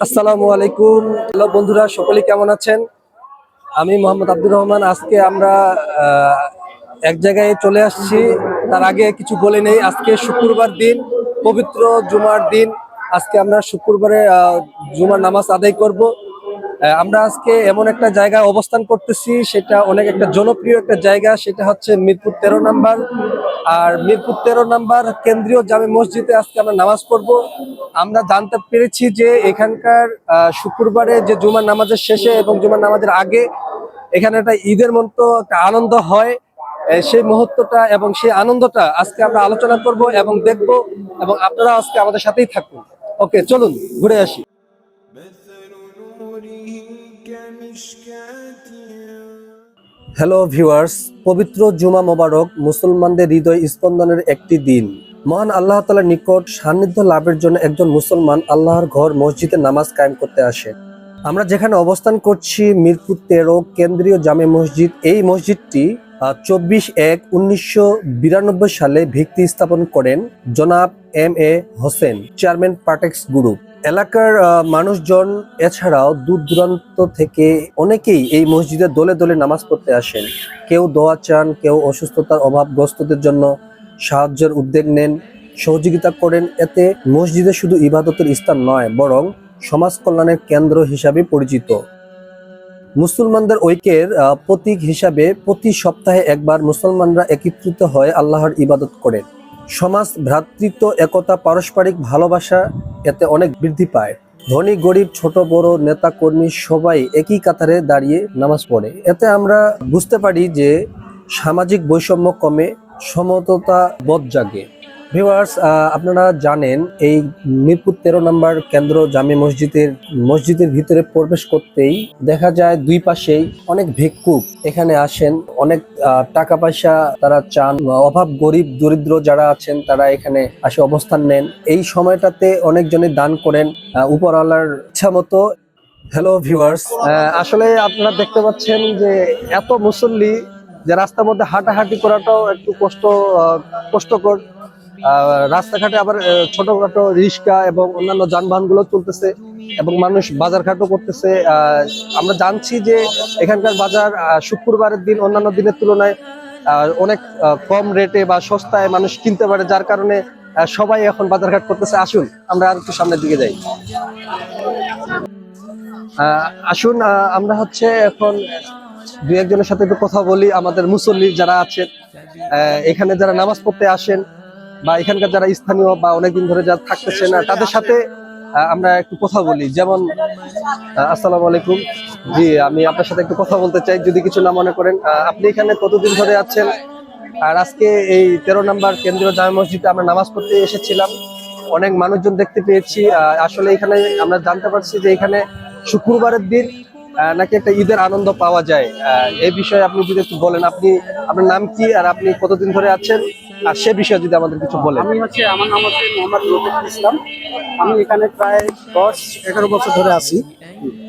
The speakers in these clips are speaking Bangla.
আসসালামু আলাইকুম। হ্যালো বন্ধুরা, সকলে কেমন আছেন? আমি মোহাম্মদ আব্দুর রহমান। আজকে আমরা এক জায়গায় চলে আসছি। তার আগে কিছু বলে নেই। আজকে শুক্রবার দিন, পবিত্র জুমার দিন। আজকে আমরা শুক্রবারে জুমার নামাজ আদায় করব। আমরা আজকে এমন একটা জায়গায় অবস্থান করতেছি, সেটা অনেক একটা জনপ্রিয় একটা জায়গা, সেটা হচ্ছে মিরপুর তেরো নাম্বার। আর মিরপুর তেরো নাম্বার কেন্দ্রীয় জামে মসজিদে আজকে আমরা নামাজ পড়ব। আমরা জানতে পেরেছি যে এখানকার শুক্রবারে যে জুমার নামাজের শেষে এবং জুমার নামাজের আগে এখানে একটা ঈদের মতো একটা আনন্দ হয়। সেই মুহূর্তটা এবং সেই আনন্দটা আজকে আমরা আলোচনা করব এবং দেখব এবং আপনারা আজকে আমাদের সাথেই থাকুন। ওকে, চলুন, ঘুরে আসি। হ্যালো ভিউয়ার্স পবিত্র জুমা মোবারক মুসলমানদের হৃদয় স্পন্দনের একটি দিন। মহান আল্লাহ তালার নিকট সান্নিধ্য লাভের জন্য একজন মুসলমান আল্লাহর ঘর, মসজিদে নামাজ কায়েম করতে আসে। আমরা যেখানে অবস্থান করছি, মিরপুর তেরো কেন্দ্রীয় জামে মসজিদ, এই মসজিদটি চব্বিশ এক উনিশশো সালে ভিত্তি স্থাপন করেন জনাব M A Hossain, chairman Partex group. এলাকার মানুষজন এছাড়াও দূর দূরান্ত থেকে অনেকেই এই মসজিদে দলে দলে নামাজ পড়তে আসেন। কেউ দোয়া চান, কেউ অসুস্থতার অভাবগ্রস্তদের জন্য সাহায্যের উদ্যোগ নেন, সহযোগিতা করেন। এতে মসজিদে শুধু ইবাদতের স্থান নয়, বরং সমাজ কল্যাণের কেন্দ্র হিসাবে পরিচিত। মুসলমানদের ঐক্যের প্রতীক হিসাবে প্রতি সপ্তাহে একবার মুসলমানরা একত্রিত হয়ে আল্লাহর ইবাদত করেন। সমাজ, ভ্রাতৃত্ব, একতা, পারস্পরিক ভালোবাসা এতে অনেক বৃদ্ধি পায়। ধনী, গরিব, ছোট, বড়, নেতা, কর্মী সবাই একই কাতারে দাঁড়িয়ে নামাজ পড়ে। এতে আমরা বুঝতে পারি যে সামাজিক বৈষম্য কমে সমততা বোধ জাগে। ভিউয়ার্স আপনারা জানেন, এই মিরপুর তেরো নম্বর কেন্দ্র জামে মসজিদের মসজিদের ভিতরে প্রবেশ করতেই দেখা যায় দুই পাশেই অনেক ভিক্ষুক এখানে আসেন। অনেক টাকা পয়সা তারা চান। অভাব গরিব দরিদ্র যারা আছেন, তারা এখানে আসে অবস্থান নেন। এই সময়টাতে অনেকজনে দান করেন উপরওয়ালার ইচ্ছা মতো। হ্যালো ভিউয়ার্স আসলে আপনারা দেখতে পাচ্ছেন যে এত মুসল্লি যে রাস্তার মধ্যে হাঁটাহাঁটি করাটাও একটু কষ্ট কষ্টকর। রাস্তাঘাটে আবার ছোটখাটো রিক্সা এবং অন্যান্য যানবাহনগুলো চলতেছে এবং মানুষ বাজারঘাটও করতেছে। আমরা জানছি যে এখানকার বাজার শুক্রবারের দিন অন্যান্য দিনের তুলনায় অনেক কম রেটে বা সস্তায় মানুষ কিনতে পারে, যার কারণে সবাই এখন বাজারঘাট করতেছে। আসুন, আমরা আর একটু সামনের দিকে যাই। আসুন আমরা হচ্ছে এখন দু একজনের সাথে একটু কথা বলি। আমাদের মুসল্লি যারা আছেন এখানে যারা নামাজ পড়তে আসেন বা এখানকার যারা স্থানীয় বা অনেকদিন ধরে যারা থাকতেছেন আহ, তাদের সাথে আমরা একটু কথা বলি। যেমন আসসালামু আলাইকুম। জি আমি আপনার সাথে একটু কথা বলতে চাই যদি কিছু না মনে করেন। আপনি এখানে কতদিন ধরে আছেন? আর আজকে এই তেরো নম্বর কেন্দ্রীয় জামে মসজিদে আমরা নামাজ পড়তে এসেছিলাম। অনেক মানুষজন দেখতে পেয়েছি। আসলে এখানে আমরা জানতে পারছি যে এখানে শুক্রবারের দিন নাকি একটা ঈদের আনন্দ পাওয়া যায়? এই বিষয়ে আপনি যদি একটু বলেন, আপনি, আপনার নাম কি আর আপনি কতদিন ধরে আছেন? আর সে বিষয়ে যদি আমাদের কিছু বলেন। আমি হচ্ছে, আমার নাম হচ্ছে মোহাম্মদ ইসলাম। আমি এখানে প্রায় দশ, এগারো বছর ধরে আছি।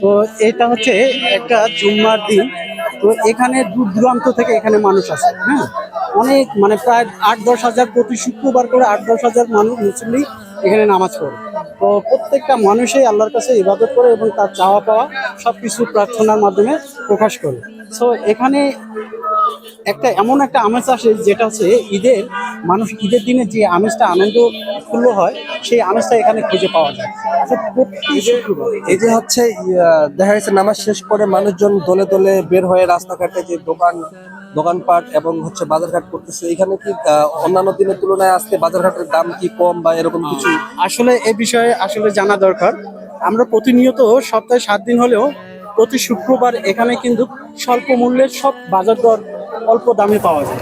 তো এটা হচ্ছে একটা জুম্মার দিন। তো এখানে দূর দূরান্ত থেকে এখানে মানুষ আসে হ্যাঁ? অনেক মানে প্রায় আট, দশ হাজার প্রতি শুক্রবার করে আট, দশ হাজার মানুষ মুসলিম এখানে নামাজ পড়ে। তো প্রত্যেকটা মানুষই আল্লাহর কাছে ইবাদত করে এবং তার চাওয়া পাওয়া সব কিছু প্রার্থনার মাধ্যমে প্রকাশ করে। সো এখানে একটা এমন একটা আমেজ আসে যেটা হচ্ছে ঈদের মানুষ ঈদের দিনে যে আমেজটা আনন্দ উৎফুল্ল হয় সেই আমেজটা এখানে খুঁজে পাওয়া যায়। আচ্ছা, এই যে হচ্ছে দেখা যাচ্ছে নামাজ শেষ করে মানুষজন দলে দলে বের হয়ে রাস্তাঘাটে যে দোকান দোকানপাট এবং হচ্ছে বাজারঘাট করতেছে। এখানে কি আহ, অন্যান্য দিনের তুলনায় আজকে বাজারঘাটের দাম কি কম বা এরকম কিছু? আসলে এ বিষয়ে আসলে জানা দরকার। আমরা প্রতিনিয়ত সপ্তাহে সাত দিন হলেও প্রতি শুক্রবার এখানে কিন্তু স্বল্প মূল্যের সব বাজার দর অল্প দামে পাওয়া যায়।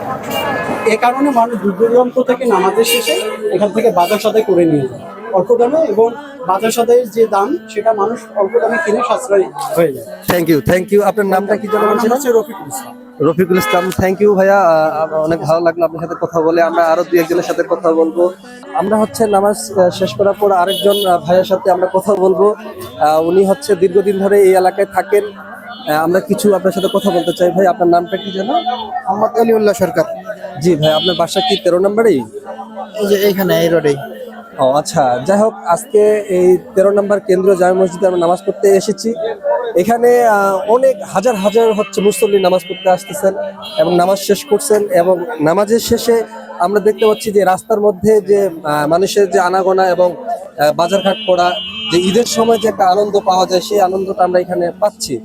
এ কারণে মানুষ দূর দূরান্ত থেকে নামাজের শেষে এখান থেকে বাজার সদাই করে নিয়ে যায়। অল্প দামে এবং বাজার সদাইয়ের যে দাম সেটা মানুষ অল্প দামে কিনে সাশ্রয়ী হয়ে যায়। থ্যাংক ইউ থ্যাংক ইউ আপনার নামটা কি জানা হচ্ছে রফিকুল ইসলাম। রফিকুল ইসলাম থ্যাংক ইউ ভাইয়া। অনেক ভালো লাগল আপনার সাথে কথা বলে। আমরা আরও দুই একজনের সাথে কথা বলব। আমরা হচ্ছে নামাজ শেষ করার পর আরেকজন ভাইয়ের সাথে আমরা কথা বলব। উনি হচ্ছে দীর্ঘদিন ধরে এই এলাকায় থাকেন। আমরা কিছু আপনার সাথে কথা বলতে চাই। ভাই আপনার নামটা কি জানো মোহাম্মদ আলিউল্লাহ সরকার। জি ভাই আপনার বাসা কি? তেরো নম্বরেই? যে এইখানে এই রোডেই। ও আচ্ছা। যাই হোক আজকে এই তেরো নম্বর কেন্দ্র জামে মসজিদে আমরা নামাজ পড়তে এসেছি। এখানে অনেক হাজার হাজার হচ্ছে মুসল্লি নামাজ পড়তে আসতেছেন এবং নামাজ শেষ করছেন এবং নামাজের শেষে আমরা দেখতে পাচ্ছি যে রাস্তার মধ্যে যে মানুষের যে আনাগোনা এবং বাজারঘাট করা যে ঈদের সময় যে একটা আনন্দ পাওয়া যায়, সেই আনন্দটা আমরা এখানে পাচ্ছি।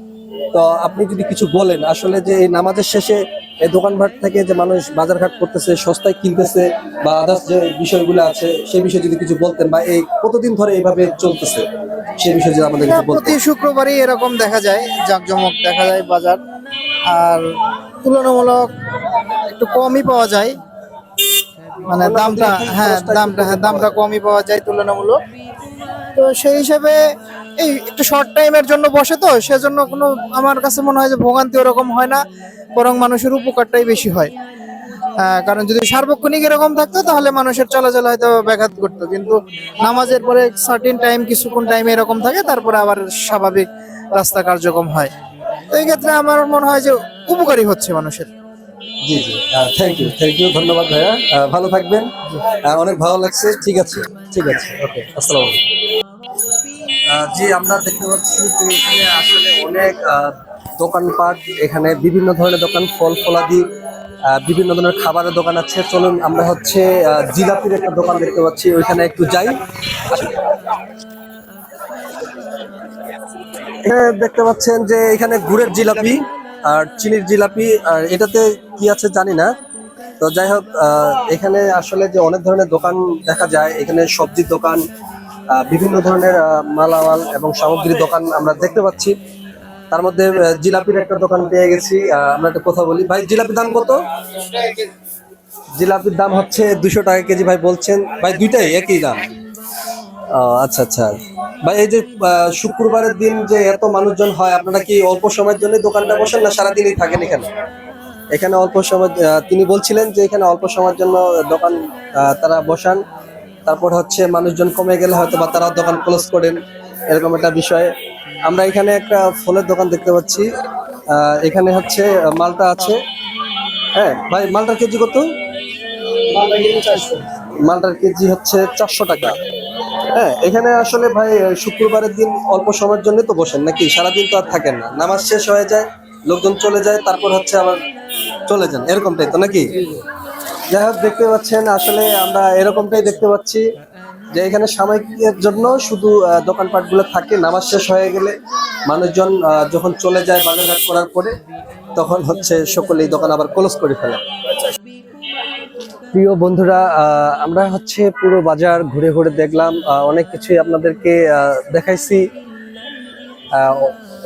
তো আপনি যদি কিছু বলেন, আসলে যে এই নামাজের শেষে এই দোকানঘাট থেকে যে মানুষ বাজারঘাট করতেছে সস্তায় কিনতেছে বা আদার্স যে বিষয়গুলো আছে সেই বিষয়ে যদি কিছু বলতেন বা এই কতদিন ধরে এইভাবে চলতেছে সেই বিষয়ে যদি আমাদের কিছু প্রতি শুক্রবারই এরকম দেখা যায় জাঁকজমক দেখা যায় বাজার। আর তুলনামূলক একটু কমই পাওয়া যায়। মানে দামটা হ্যাঁ দামটা হ্যাঁ দামটা কমই পাওয়া যায় তুলনামূলক। তো সেই হিসাবে এই একটু শর্ট টাইমের জন্য বসে তো, সেজন্য কোনো আমার কাছে মনে হয় যে ভোগান্তি ওরকম হয় না, বরং মানুষের উপকারটাই বেশি হয়। কারণ যদি সার্বক্ষণিক এরকম থাকতো, তাহলে মানুষের চলাচল হয়তো ব্যাঘাত করতো কিন্তু নামাজের পরে সার্টিন টাইম কিছুক্ষণ টাইম এরকম থাকে, তারপরে আবার স্বাভাবিক রাস্তা কার্যক্রম হয়। তো এই ক্ষেত্রে আমার মনে হয় যে উপকারী হচ্ছে মানুষের। জি জি। থ্যাংক ইউ থ্যাংক ইউ ধন্যবাদ ভাইয়া। ভালো থাকবেন। অনেক ভালো লাগছে। ঠিক আছে ঠিক আছে। ওকে জি, আমরা দেখতে পাচ্ছি যে এখানে আসলে অনেক দোকানপাট, এখানে বিভিন্ন ধরনের দোকান, ফল, ফলাদি বিভিন্ন ধরনের খাবারের দোকান আছে। চলুন, আমরা হচ্ছে জিলাপির একটা দোকান দেখতে পাচ্ছি, ওইখানে একটু যাই। এখানে দেখতে পাচ্ছেন যে এখানে গুড়ের জিলাপি আর চিনির জিলাপি, আর এটাতে কি আছে জানি না। তো যাই হোক এখানে আসলে যে অনেক ধরনের দোকান দেখা যায়, এখানে সবজির দোকান বিভিন্ন ধরনের মালামাল এবং সামগ্রীর দোকান আমরা দেখতে পাচ্ছি। তার মধ্যে জিলাপির একটা দোকান পেয়ে গেছি। আমরা একটা কথা বলি। ভাই, জিলাপির দাম কত? জিলাপির দাম হচ্ছে দুশো টাকা কেজি, ভাই বলছেন। ভাই, দুইটাই একই দাম? আচ্ছা আচ্ছা। ভাই, এই যে শুক্রবারের দিন যে এত মানুষজন হয়, আপনারা কি অল্প সময়ের জন্য দোকানটা বসেন না সারাদিনই থাকেন এখানে? এখানে অল্প সময় তিনি বলছিলেন যে এখানে অল্প সময়ের জন্য দোকান তারা বসান। তারপর হচ্ছে মানুষজন কমে গেলে হয়তো বা তারা দোকান ক্লোজ করেন। এরকম একটা বিষয়। আমরা এখানে একটা ফলের দোকান দেখতে পাচ্ছি। এখানে হচ্ছে মালটা আছে। হ্যাঁ ভাই, মালটার কেজি কত? মালটার কেজি হচ্ছে চারশো টাকা। হ্যাঁ এখানে আসলে ভাই, শুক্রবারের দিন অল্প সময়ের জন্য তো বসেন নাকি? সারাদিন তো আর থাকেন না। নামাজ শেষ হয়ে যায়, লোকজন চলে যায়, তারপর হচ্ছে আবার চলে যান। এরকমটাই তো নাকি? যাই হোক দেখতে পাচ্ছেন আসলে আমরা এরকমটাই দেখতে পাচ্ছি যে এখানে সাময়িকের জন্য শুধু আহ, দোকানপাটগুলো থাকে নামাজ শেষ হয়ে গেলে মানুষজন যখন চলে যায় বাজারঘাট করার পরে তখন হচ্ছে সকলেই দোকান আবার ক্লোজ করে ফেলে। প্রিয় বন্ধুরা আমরা হচ্ছে পুরো বাজার ঘুরে ঘুরে দেখলাম অনেক কিছুই আপনাদেরকে দেখাইছি। আহ,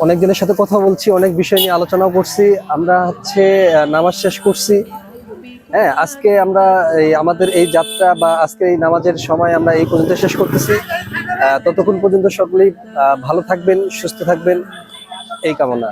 অনেক দিনের সাথে কথা বলছি অনেক বিষয় নিয়ে আলোচনাও করছি। আমরা হচ্ছে নামাজ শেষ করছি। হ্যাঁ আজকে আমরা এই আমাদের এই যাত্রা বা আজকে এই নামাজের সময় আমরা এই পর্যন্ত শেষ করতেছি। ততক্ষণ পর্যন্ত সকলেই ভালো থাকবেন, সুস্থ থাকবেন, এই কামনা।